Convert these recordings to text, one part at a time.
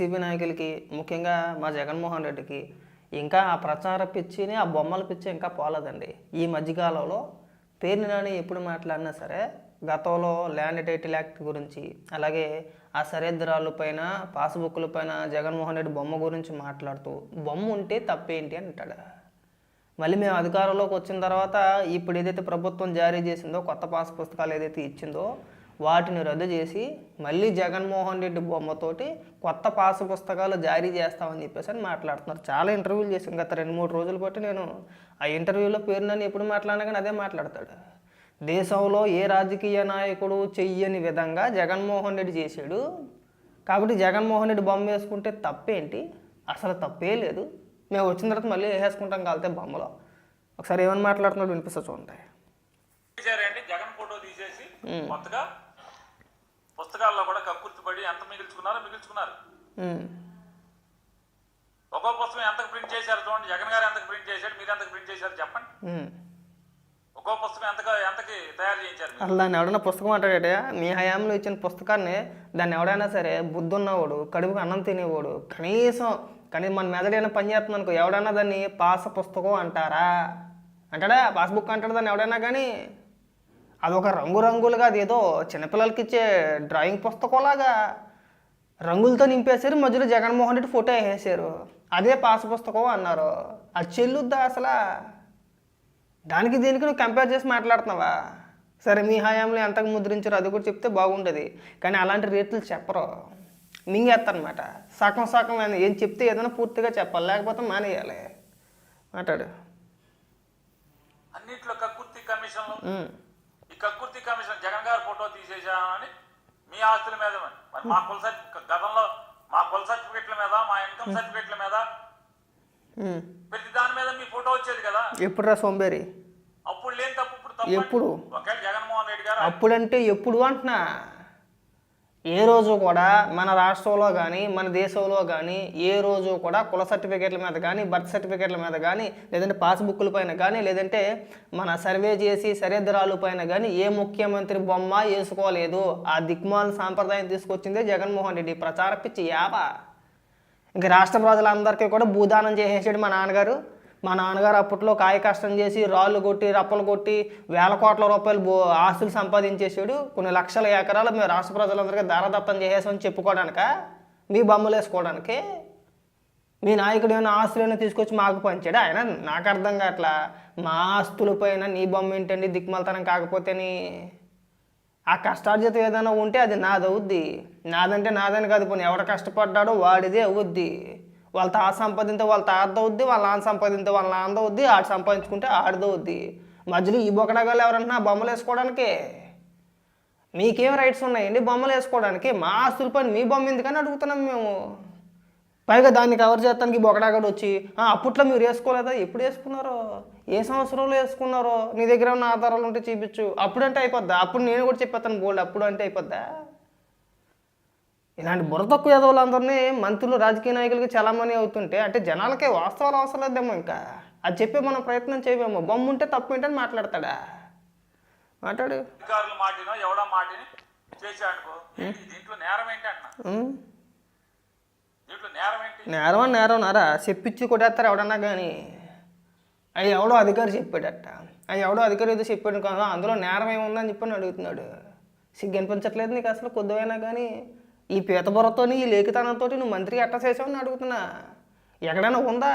YCP నాయకులకి ముఖ్యంగా మా జగన్మోహన్ రెడ్డికి ఇంకా ఆ ప్రచార పిచ్చిని ఆ బొమ్మల పిచ్చి ఇంకా పోలేదండి. ఈ మధ్యకాలంలో పేరుని నాని ఎప్పుడు మాట్లాడినా సరే గతంలో ల్యాండ్ టైటిల్ యాక్ట్ గురించి అలాగే ఆ సరిహద్దురాళ్ళ పైన పాస్బుక్ల పైన జగన్మోహన్ రెడ్డి బొమ్మ గురించి మాట్లాడుతూ బొమ్మ ఉంటే తప్పేంటి అని అంటాడు? మళ్ళీ మేము అధికారంలోకి వచ్చిన తర్వాత ఇప్పుడు ఏదైతే ప్రభుత్వం జారీ చేసిందో కొత్త పాస్ పుస్తకాలు ఏదైతే ఇచ్చిందో వాటిని రద్దు చేసి మళ్ళీ జగన్మోహన్ రెడ్డి బొమ్మతోటి కొత్త పాస్ పుస్తకాలు జారీ చేస్తామని చెప్పేసి అని మాట్లాడుతున్నారు. చాలా ఇంటర్వ్యూలు చేసాం గత రెండు మూడు రోజులు బట్టి నేను ఆ ఇంటర్వ్యూలో పేరు నన్ను ఎప్పుడు మాట్లాడినా కానీ అదే మాట్లాడతాడు. దేశంలో ఏ రాజకీయ నాయకుడు చెయ్యని విధంగా జగన్మోహన్ రెడ్డి చేశాడు. కాబట్టి జగన్మోహన్ రెడ్డి బొమ్మ వేసుకుంటే తప్పేంటి? అసలు తప్పే లేదు. మేము వచ్చిన తర్వాత మళ్ళీ వేసేసుకుంటాం కలితే బొమ్మలో. ఒకసారి ఏమని మాట్లాడుతున్నాడు వినిపిస్తా చూడండి. జగన్ ఫోటో తీసేసి కొత్తగా పుస్తకాల్లో కూడా కక్కుర్తిపడి ఎంత మిగిల్చుకున్నారో మిగిల్చుకున్నారు. ఒక్కో పుస్తకం ఎంతకు ప్రింట్ చేశారు చూడండి. జగన్ గారు ఎంతకు ప్రింట్ చేశారు మీరు ఎంతకు ప్రింట్ చేశారు చెప్పండి. ఒక్కో పుస్తకం ఎంతగా ఎంతకి తయారు చేయించారు అసలు దాన్ని ఎవడైనా పుస్తకం అంటాడే మీ హయాంలో ఇచ్చిన పుస్తకాన్ని దాన్ని ఎవడైనా సరే బుద్ధి ఉన్నవాడు కడుపుకి అన్నం తినేవాడు కనీసం కానీ మన మెదడైనా పని చేస్తుంది అనుకో ఎవడైనా దాన్ని పాస పుస్తకం అంటారా? అంటాడా? పాస్బుక్ అంటాడు దాన్ని ఎవడైనా కానీ? అదొక రంగురంగులుగా అదేదో చిన్నపిల్లలకి ఇచ్చే డ్రాయింగ్ పుస్తకంలాగా రంగులతో నింపేశారు. మధ్యలో జగన్మోహన్ రెడ్డి ఫోటో వేసేసారు అదే పాస్ పుస్తకం అన్నారు. అది చెల్లుద్దా అసలు? దానికి దీనికి నువ్వు కంపేర్ చేసి మాట్లాడుతున్నావా? సరే మీ హయాంలో ఎంతకు ముద్రించారు అది కూడా చెప్తే బాగుంటుంది కానీ అలాంటి రేట్లు చెప్పరు. మింగేస్తారనమాట సగం సగం అని ఏం చెప్తే ఏదైనా పూర్తిగా చెప్పాలి. లేకపోతే మానేయాలి. మాట్లాడు. అన్నిట్లో కక్కుర్తి కమిషన్లు ఉమ్. ఈ కక్కుర్తి కమిషన్ జగన్ గారు ఫోటో తీసేసామని మీ ఆస్తుల మీద మరి. మా కుల గతంలో మా కుల సర్టిఫికెట్ల మీద మా ఇన్కమ్ సర్టిఫికెట్ల మీద. ప్రతి దాని మీద మీ ఫోటో వచ్చేది కదా ఎప్పుడు రా సోంబేరి అప్పుడు లేని తప్పు ఇప్పుడు తప్పు ఎప్పుడు? ఒకవేళ జగన్మోహన్ రెడ్డి గారు అప్పుడంటే ఎప్పుడు అంటున్నా ఏ రోజు కూడా మన రాష్ట్రంలో కానీ మన దేశంలో కానీ ఏ రోజు కూడా కుల సర్టిఫికేట్ల మీద కానీ బర్త్ సర్టిఫికేట్ల మీద కానీ లేదంటే పాస్బుక్ల పైన కానీ లేదంటే మన సర్వే చేసి సరిహద్దురాలు పైన కానీ ఏ ముఖ్యమంత్రి బొమ్మ వేసుకోలేదు. ఆ దిగ్మాల సాంప్రదాయం తీసుకొచ్చిందే జగన్మోహన్ రెడ్డి. ప్రచార పిచ్చి యాప. ఇంక రాష్ట్ర ప్రజలందరికీ కూడా భూదానం చేసేసాడు మా నాన్నగారు. మా నాన్నగారు అప్పట్లో కాయ కష్టం చేసి రాళ్ళు కొట్టి రప్పలు కొట్టి వేల కోట్ల రూపాయలు ఆస్తులు సంపాదించేసాడు కొన్ని లక్షల ఎకరాలు మేము రాష్ట్ర ప్రజలందరికీ దారదత్తం చేసేసామని చెప్పుకోవడానిక మీ బొమ్మలు వేసుకోవడానికి మీ నాయకుడు ఏమైనా ఆస్తులను తీసుకొచ్చి మాకు పంచాడు? ఆయన నాకు అర్థం కావట్లా. మా ఆస్తుల పైన నీ బొమ్మ ఏంటండి? దిక్మలతనం కాకపోతేని ఆ కష్టార్జిత ఏదైనా ఉంటే అది నాది అవుద్ది నాదంటే నాదని కాదు పోనీ ఎవడ కష్టపడ్డాడో వాడిదే అవుద్ది. వాళ్ళ తాత సంపాదింతే వాళ్ళ తాత అవుద్ది వాళ్ళ నాన్న సంపాదింతే వాళ్ళ నాన్న అవుద్ది ఆడు సంపాదించుకుంటే ఆడిది వద్ది మధ్యలో ఈ బొకడగాలు ఎవరంటున్నా బొమ్మలు వేసుకోవడానికి. మీకేం రైట్స్ ఉన్నాయండి బొమ్మలు వేసుకోవడానికి? మా ఆస్తుల పని మీ బొమ్మ ఎందుకని అడుగుతున్నాం మేము? పైగా దాన్ని కవర్ చేస్తానికి బొకడాగడు వచ్చి అప్పట్లో మీరు వేసుకోలేదా? ఎప్పుడు వేసుకున్నారో? ఏ సంవత్సరంలో వేసుకున్నారో? నీ దగ్గర ఉన్న ఆధారాలు ఉంటే చూపించు. అప్పుడంటే అయిపోద్దా? అప్పుడు నేను కూడా చెప్పేస్తాను బోల్డ్ అప్పుడు అంటే అయిపోద్దా? ఇలాంటి బుర్ర తక్కువ ఎదవులందరినీ మంత్రులు రాజకీయ నాయకులకి చలామణి అవుతుంటే అంటే జనాలకే వాస్తవాలు అవసరం లేదేమో ఇంకా. అది చెప్పే మనం ప్రయత్నం చేయమేమో బొమ్మ ఉంటే తప్పు ఏంటని మాట్లాడతాడా మాట్లాడు ఎవడో మాటిని దీంట్లో నేరం నేరం నేరం అని నేరం చెప్పించి కొట్టేస్తారు ఎవడన్నా కానీ అవి ఎవడో అధికారి చెప్పాడట. అవి ఎవడో అధికారి ఏదో చెప్పాడు కదా అందులో నేరం ఏముందని చెప్పని అడుగుతున్నాడు. సిగ్గు అనిపించట్లేదు నీకు అసలు కొద్దివైనా కానీ ఈ పీతబుర్రతోని ఈ లేఖితనంతో నువ్వు మంత్రి ఎట్ట అని అడుగుతున్నా. ఎక్కడైనా ఉందా?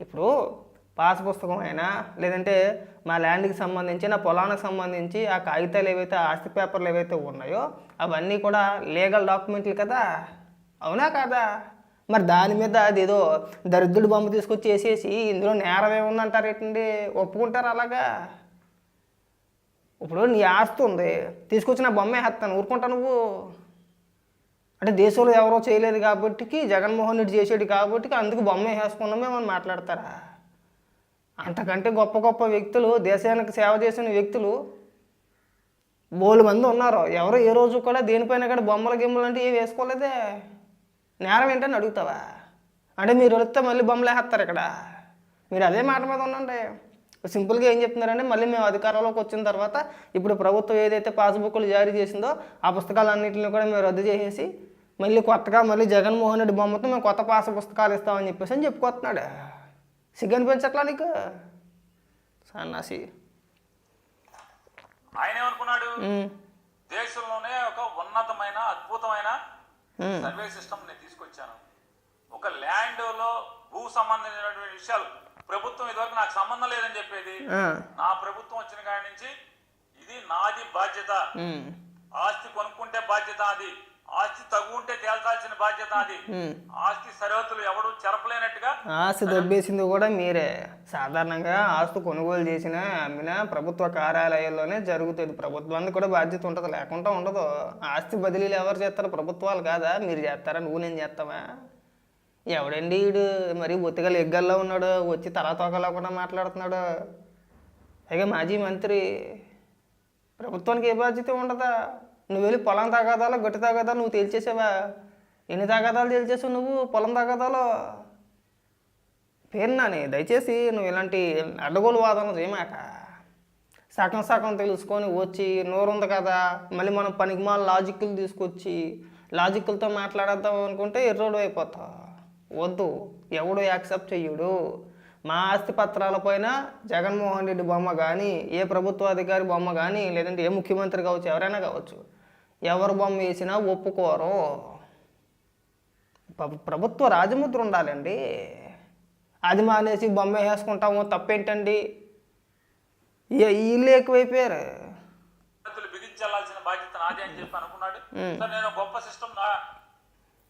ఇప్పుడు పాస్ పుస్తకం అయినా లేదంటే మా ల్యాండ్కి సంబంధించి నా పొలానికి సంబంధించి ఆ కాగితాలు ఏవైతే ఆస్తి పేపర్లు ఏవైతే ఉన్నాయో అవన్నీ కూడా లీగల్ డాక్యుమెంట్లు కదా? అవునా కాదా? మరి దాని మీద అదేదో దరిద్రుడు బొమ్మ తీసుకొచ్చి వేసేసి ఇందులో నేరం ఏముందంటారు ఏంటండి? ఒప్పుకుంటారు అలాగా? ఇప్పుడు నీ ఆస్తి ఉంది తీసుకొచ్చి నా బొమ్మ వేస్తాను ఊరుకుంటా నువ్వు? అంటే దేశంలో ఎవరో చేయలేదు కాబట్టి జగన్మోహన్ రెడ్డి చేసాడు కాబట్టి అందుకు బొమ్మ వేసుకున్నామేమని మాట్లాడతారా? అంతకంటే గొప్ప గొప్ప వ్యక్తులు దేశానికి సేవ చేసిన వ్యక్తులు బోలు మంది ఉన్నారు? ఎవరు ఏ రోజు కూడా దేనిపైన కూడా బొమ్మల గిమ్మలు అంటే ఏం వేసుకోలేదే? నేరం ఏంటని అడుగుతావా? అంటే మీరు వెళితే మళ్ళీ బొమ్మలు వేస్తారు ఇక్కడ. మీరు అదే మాట మీద ఉండండి. సింపుల్గా ఏం చెప్తున్నారంటే మళ్ళీ మేము అధికారంలోకి వచ్చిన తర్వాత ఇప్పుడు ప్రభుత్వం ఏదైతే పాస్బుక్లు జారీ చేసిందో ఆ పుస్తకాలన్నింటిని కూడా మేము రద్దు చేసేసి మళ్ళీ కొత్తగా మళ్ళీ జగన్మోహన్ రెడ్డి బొమ్మతో మేము కొత్త పాస పుస్తకాలు ఇస్తామని చెప్పేసి అని చెప్పుకొస్తున్నాడు. సిగ్గు అనిపించట్లా నీకు? సన్నాసి. ఆయన ఏమనుకున్నాడు? దేశంలోనే ఒక ఉన్నతమైన అద్భుతమైన సర్వే సిస్టమ్ నేను తీసుకొచ్చాను. ఒక ల్యాండ్లో భూ సంబంధించినటువంటి విషయాలు. ప్రభుత్వం ఇదివరకు నాకు సంబంధం లేదని చెప్పేది. నా ప్రభుత్వం వచ్చిన కాడి నుంచి ఇది నాది బాధ్యత. ఆస్తి కొనుక్కుంటే బాధ్యత అది. ఆస్తి తగ్గుంటే తేల్చాల్సిన బాధ్యత అది. ఆస్తి సరిహద్దులు ఎవడు చెరపలేనట్టుగా ఆస్తి దొబ్బేసింది కూడా మీరే. సాధారణంగా ఆస్తి కొనుగోలు చేసిన అమ్మిన ప్రభుత్వ కార్యాలయాల్లోనే జరుగుతుంది. ప్రభుత్వానికి కూడా బాధ్యత ఉంటుంది. లేకుండా ఉండదు. ఆస్తి బదిలీలు ఎవరు చేస్తారు? ప్రభుత్వాలు కాదా? మీరు చేస్తారా? నువ్వు నేను చేస్తావా? ఎవడండి వీడు మరి బొత్తిగా ఎగ్గల్లో ఉన్నాడు. వచ్చి తలా తోకలా కూడా మాట్లాడుతున్నాడు. పైగా మాజీ మంత్రి ప్రభుత్వానికి ఏ బాధ్యత ఉండదా? నువ్వు వెళ్ళి పొలం తగాదాలో గట్టి తగాదాలు నువ్వు తేల్చేసావా? ఎన్ని తగాదాలు తేల్చేసావు నువ్వు? పొలం తగాదాలో పేరు దయచేసి నువ్వు ఇలాంటి అడ్డగోలు వాదనలు చేయమాక. సగం సగం తెలుసుకొని వచ్చి నోరుంది కదా మళ్ళీ మనం పనికిమాల లాజిక్లు తీసుకొచ్చి లాజిక్లతో మాట్లాడేద్దాం అనుకుంటే ఎర్రోడు అయిపోతావు. వద్దు ఎవడు యాక్సెప్ట్ చెయ్యడు. మా ఆస్తి పత్రాల పైన జగన్మోహన్ రెడ్డి బొమ్మ కానీ ఏ ప్రభుత్వ అధికారి బొమ్మ కానీ లేదంటే ఏ ముఖ్యమంత్రి కావచ్చు ఎవరైనా కావచ్చు ఎవరు బొమ్మ వేసినా ఒప్పుకోరు. ప్ర- ప్రభుత్వ రాజముద్ర ఉండాలండి. అది మానేసి బొమ్మ వేసుకుంటాము తప్పేంటండి? వీళ్ళు ఎక్కువైపోయారు. బిగించాల్సిన బాధ్యత నాది అని చెప్పి అనుకున్నాడు. సార్ నేను గొప్ప సిస్టమ్ నా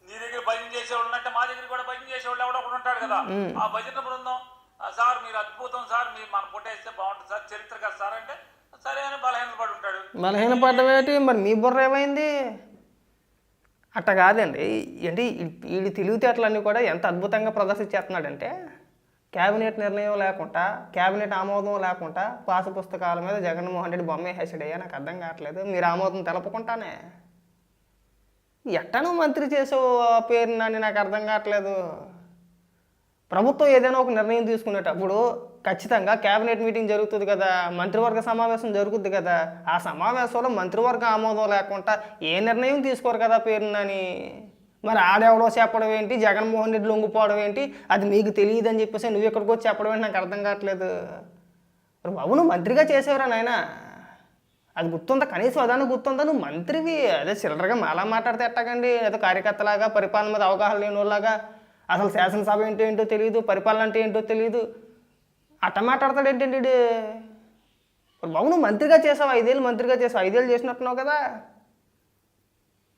నీ దగ్గర భజన చేసేవాళ్ళు ఉన్నట్టే మా దగ్గర కూడా భజన చేసేవాళ్ళు ఎవడో ఒకడు ఉంటాడు కదా. ఆ భజన బృందం "ఆ, సార్ మీరు అద్భుతం సార్ మీరు మన పుట్టేస్తే బాగుంటుంది సార్ చరిత్ర కదా సార్ అంటే బలహీన పడ్డం ఏంటి మరి మీ బుర్ర ఏమైంది? అట్ట కాదండి. ఏంటి వీడి తెలివితేటలన్నీ కూడా ఎంత అద్భుతంగా ప్రదర్శించేస్తున్నాడంటే క్యాబినెట్ నిర్ణయం లేకుండా క్యాబినెట్ ఆమోదం లేకుండా పాసు పుస్తకాల మీద జగన్మోహన్ రెడ్డి బొమ్మ వేసాడయ్యా నాకు అర్థం కావట్లేదు. మీరు ఆమోదం తెలపకుండానే. ఎట్టను మంత్రి చేసే ఆ పేరునని నాకు అర్థం కావట్లేదు. ప్రభుత్వం ఏదైనా ఒక నిర్ణయం తీసుకునేటప్పుడు ఖచ్చితంగా కేబినెట్ మీటింగ్ జరుగుతుంది కదా మంత్రివర్గ సమావేశం జరుగుతుంది కదా ఆ సమావేశంలో మంత్రివర్గ ఆమోదం లేకుండా ఏ నిర్ణయం తీసుకోరు కదా పేరునని మరి ఆడెవడో చెప్పడం ఏంటి? జగన్మోహన్ రెడ్డి లొంగిపోవడం ఏంటి? అది మీకు తెలియదు అని చెప్పేసి నువ్వు ఇక్కడికి వచ్చి చెప్పడం ఏంటి? నాకు అర్థం కావట్లేదు. మరి బాబు నువ్వు మంత్రిగా చేసేవరా నాయనా? అది గుర్తుందా? కనీసం అదాన్ని గుర్తుందా? నువ్వు మంత్రివి. అదే చిల్లరగా మాలా మాట్లాడితే ఎట్టకండి? ఏదో కార్యకర్తలాగా పరిపాలన మీద అవగాహన లేని వాళ్ళలాగా. అసలు శాసనసభ ఏంటో ఏంటో తెలియదు పరిపాలన అంటే ఏంటో తెలియదు అట్ట మాట్లాడతాడు ఏంటండి బాబు నువ్వు మంత్రిగా చేసావు ఐదేళ్ళు మంత్రిగా చేసావు ఐదేళ్ళు చేసినట్టున్నావు కదా.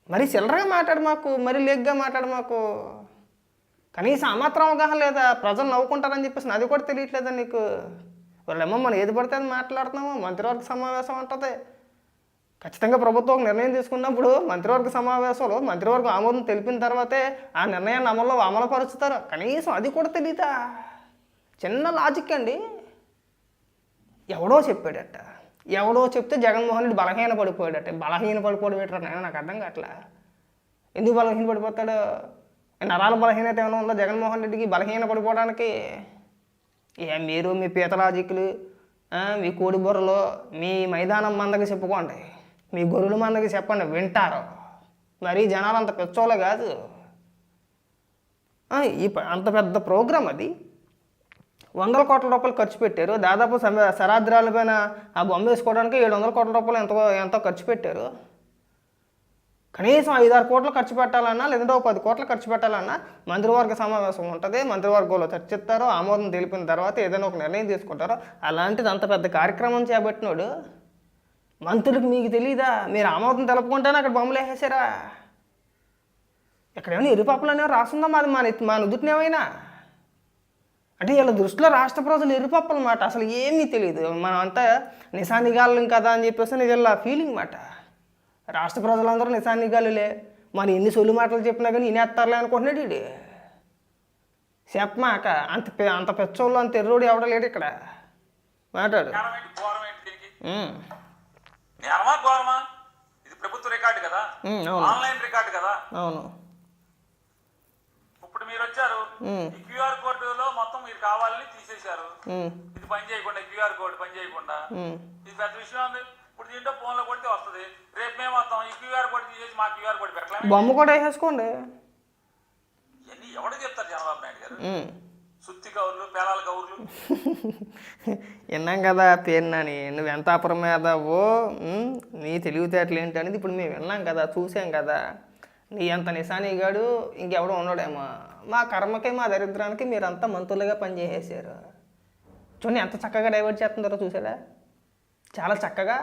మరి చిల్లరగా మాట్లాడు మాకు మరి లేగ్గా మాట్లాడు మాకు. కనీసం ఆ మాత్రం అవగాహన లేదా ప్రజలు నవ్వుకుంటారని చెప్పేసి అది కూడా తెలియట్లేదా నీకు? వాళ్ళేమో మనం ఏది పడితే అది మాట్లాడుతున్నాము మంత్రివర్గ సమావేశం ఉంటుంది ఖచ్చితంగా ప్రభుత్వం ఒక నిర్ణయం తీసుకున్నప్పుడు మంత్రివర్గ సమావేశంలో మంత్రివర్గం ఆమోదం తెలిపిన తర్వాతే ఆ నిర్ణయాన్ని అమల్లో అమలుపరుచుతారు కనీసం అది కూడా తెలియదా చిన్న లాజిక్ అండి. ఎవడో చెప్పాడట. ఎవడో చెప్తే జగన్మోహన్ రెడ్డి బలహీన పడిపోయాడట. బలహీన పడిపోవడం ఏంటో నేను నాకు అర్థం కావట్లే. ఎందుకు బలహీన పడిపోతాడు? నరాల బలహీనత ఏమైనా ఉందా జగన్మోహన్ రెడ్డికి? బలహీన పడిపోవడానికి? ఏ మీరు మీ పీత లాజిక్లు మీ కోడి బుర్రలు మీ మైదానం మందకి చెప్పుకోండి. మీ గొర్రెల మందకి చెప్పండి వింటారు. మరి జనాలు అంత పెచ్చోళ్ళు కాదు. ఈ ప- అంత పెద్ద ప్రోగ్రాం అది. వందల కోట్ల రూపాయలు ఖర్చు పెట్టారు. దాదాపు సరాద్రాల పైన ఆ బొమ్మ వేసుకోవడానికి ఏడు వందల కోట్ల రూపాయలు ఎంతో ఎంతో ఖర్చు పెట్టారు. కనీసం ఐదారు కోట్లు ఖర్చు పెట్టాలన్నా లేదంటే ఒక పది కోట్లు ఖర్చు పెట్టాలన్నా మంత్రివర్గ సమావేశం ఉంటుంది. మంత్రివర్గంలో చర్చిస్తారు. ఆమోదం తెలిపిన తర్వాత ఏదైనా ఒక నిర్ణయం తీసుకుంటారో. అలాంటిది అంత పెద్ద కార్యక్రమం చేపట్టినోడు మంత్రులకు మీకు తెలియదా మీరు ఆమోదం తెలపకుంటేనే అక్కడ బొమ్మలు వేసేసారా? ఇక్కడ ఏమైనా ఇరుపప్పులు అనేవి రాస్తుందా మాది మా మా నుదుటినేమైనా అంటే వీళ్ళ దృష్టిలో రాష్ట్ర ప్రజలు ఎరుపప్పలు మాట. అసలు ఏమీ తెలియదు మనం అంతా నిశానిగాలం కదా అని చెప్పేసి వీళ్ళ ఫీలింగ్ మాట. రాష్ట్ర ప్రజలందరూ నిశానిగాలులే మరి ఎన్ని సొల్లు మాటలు చెప్పినా కానీ ఇనేస్తారులే అనుకుంటున్నాడు వీడు చెప్పమాక అంత అంత పెచ్చోళ్ళు అంత ఎర్రోడు ఎవడ లేడు ఇక్కడ. మాట్లాడు. జ్ఞానమా ఘోరమా ఇది ప్రభుత్వ రికార్డు కదా? ఆన్లైన్ రికార్డు కదా? అవును. ఇప్పుడు మీరు వచ్చారు ఈ క్యూఆర్ కోడ్లో మొత్తం మీరు కావాలని తీసేశారు. ఇది పని చేయకుండా క్యూఆర్ కోడ్ పని చేయకుండా. ఇది పెద్ద విషయం ఉంది ఇప్పుడు దీంట్లో ఫోన్లో కొడితే వస్తుంది. రేపు మేము వస్తాం ఈ క్యూఆర్ కోడ్ తీసేసి మా క్యూఆర్ కోడ్ పెట్టలేము. బొమ్మ కూడా వేసేసుకోండి. ఇవన్నీ ఎవడో చెప్తారు చంద్రబాబు నాయుడు గారు. సుత్తి కౌర్లు పేలాల కౌర్లు. విన్నాం కదా పేరునాని నువ్వు ఎంత అప్రమేదవో నీ తెలివితేటలు ఏంటనేది అనేది ఇప్పుడు మేము విన్నాం కదా చూసాం కదా. నీ అంత నిశానీగాడు ఇంకెవడో ఉన్నాడేమో మా కర్మకి మా దరిద్రానికి మీరంతా మంత్రులుగా పనిచేసేసారు చూడండి ఎంత చక్కగా డైవర్ట్ చేస్తుందో చూసారా? చాలా చక్కగా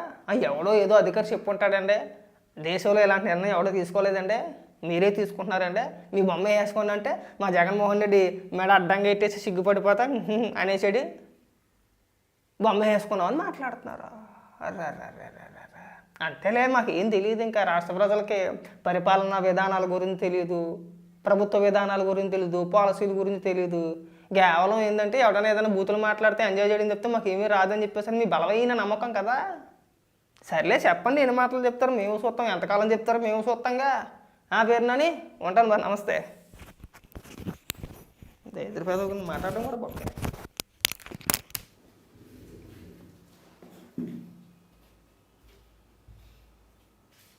ఎవడో ఏదో అధికారి చెప్పుంటాడండి. దేశంలో ఇలాంటి నిర్ణయం ఎవడో తీసుకోలేదండి. మీరే తీసుకుంటున్నారండి మీ బొమ్మ వేసుకోండి అంటే మా జగన్మోహన్ రెడ్డి మెడ అడ్డంగా ఎట్టేసి సిగ్గుపడిపోతా అనేసాడు బొమ్మ వేసుకున్నాం అని మాట్లాడుతున్నారు అంతేలే మాకు ఏం తెలియదు ఇంకా రాష్ట్ర ప్రజలకి పరిపాలనా విధానాల గురించి తెలియదు ప్రభుత్వ విధానాల గురించి తెలియదు పాలసీల గురించి తెలియదు. కేవలం ఏంటంటే ఎవడైనా ఏదైనా బూతులు మాట్లాడితే ఎంజాయ్ చేయడం చెప్తే మాకు ఏమీ రాదని చెప్పేసి మీ బలమైన నమ్మకం కదా. సర్లే చెప్పండి ఎన్ని మాటలు చెప్తారు మేము చూస్తాం ఎంతకాలం చెప్తారు మేము చూస్తాంగా. ఆ పేరునని ఉంటాను మరి నమస్తే. ఎదురు పెదవుకుని మాట్లాడడం కూడా బాగుంది.